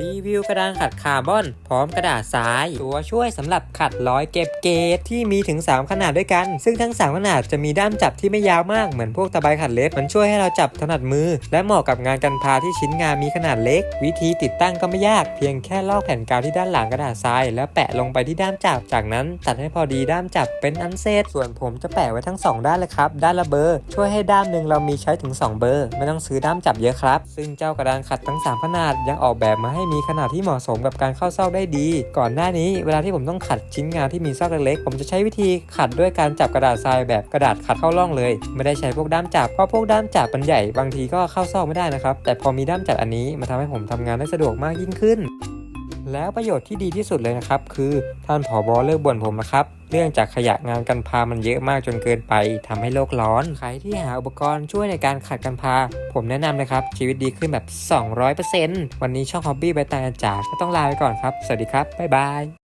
รีวิวกระดานขัดคาร์บอน พร้อมกระดาษทราย ตัวช่วยสำหรับขัดร้อยเก็บเกจที่มีถึง 3 ขนาดด้วยกัน ซึ่งทั้ง 3 ขนาดจะมีด้ามจับที่ไม่ยาวมากเหมือนพวกตะไบขัดเล็บมันช่วยให้เราจับถนัดมือ และเหมาะกับงานกันพาที่ชิ้นงานมีขนาดเล็ก วิธีติดตั้งก็ไม่ยากเพียงแค่ลอกแผ่นกาวที่ด้านหลังกระดาษทรายแล้วแปะลงไปที่ด้ามจับ จากนั้นตัดให้พอดีด้ามจับเป็นอันเสร็จส่วนผมจะแปะไว้ทั้งสองด้านเลยครับด้านละเบอร์ ช่วยให้ด้ามหนึ่งเรามีใช้ถึง 2 เบอร์ ไม่ต้องซื้อด้ามจับเยอะครับ ซึ่งเจ้ากระดานขัดทั้ง 3 ขนาดยังออกแบบมาให้มีขนาดที่เหมาะสมกับการเข้าซอกได้ดี ก่อนหน้านี้เวลาที่ผมต้องขัดชิ้นงานที่มีซอกเล็กๆ ผมจะใช้วิธีขัดด้วยการจับกระดาษทรายแบบกระดาษขัดเข้าร่องเลย ไม่ได้ใช้พวกด้ามจับเพราะพวกด้ามจับมันใหญ่บางทีก็เข้าซอกไม่ได้นะครับ แต่พอมีด้ามจับอันนี้มาทำให้ผมทำงานได้สะดวกมากยิ่งขึ้น แล้วประโยชน์ที่ดีที่สุดเลยนะครับ คือท่านผอบอเลิกบ่นผมนะครับ เรื่องจากขยะงานกันพามันเยอะมากจนเกินไปทำให้โลกร้อนใครที่หาอุปกรณ์ช่วยในการขัดกันพา ผมแนะนำเลยครับ ชีวิตดีขึ้นแบบ 200%วันนี้ช่อง Hobby ใบตายอาจาก็ต้องลาไปก่อนครับ สวัสดีครับ บ๊ายบาย